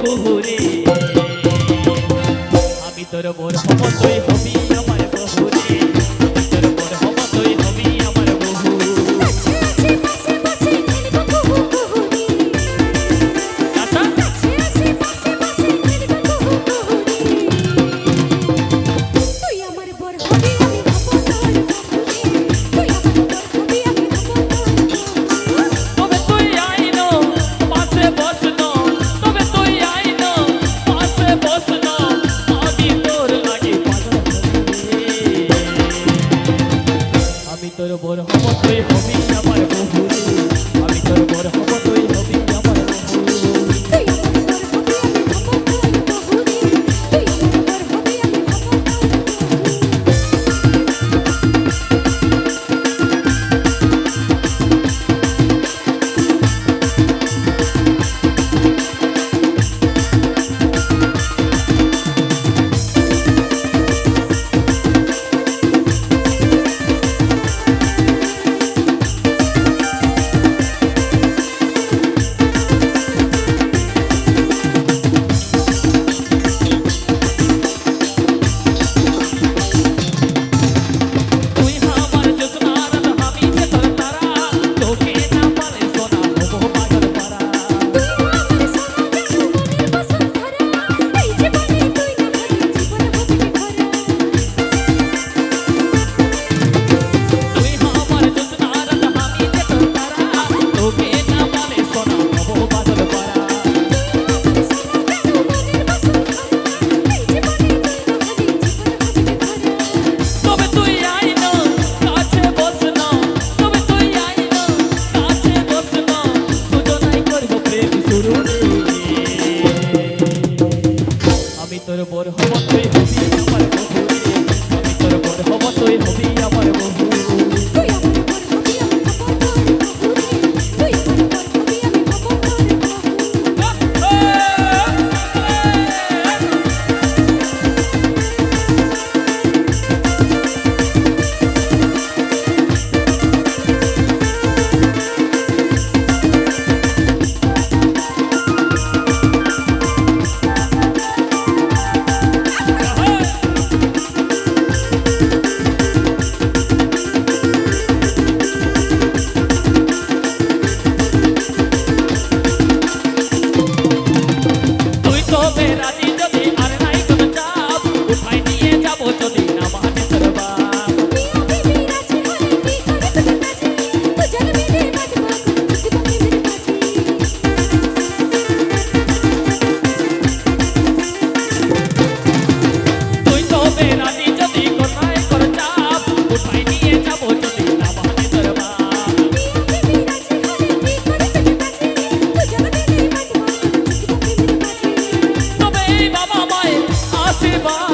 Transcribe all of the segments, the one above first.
কুহুরে। আমি তোর মোর সমতই হবি। por como tu hijo mío.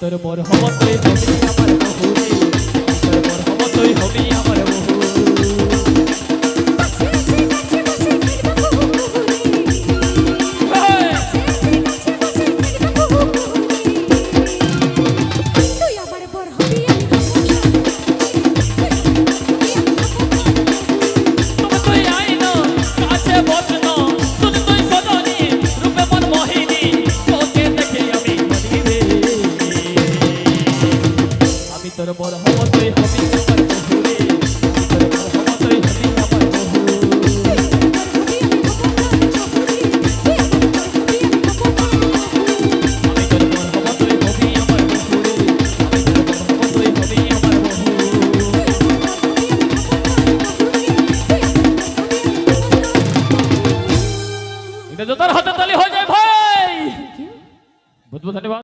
তোর বড় হবতে রহমতই হবে তোমার হবে।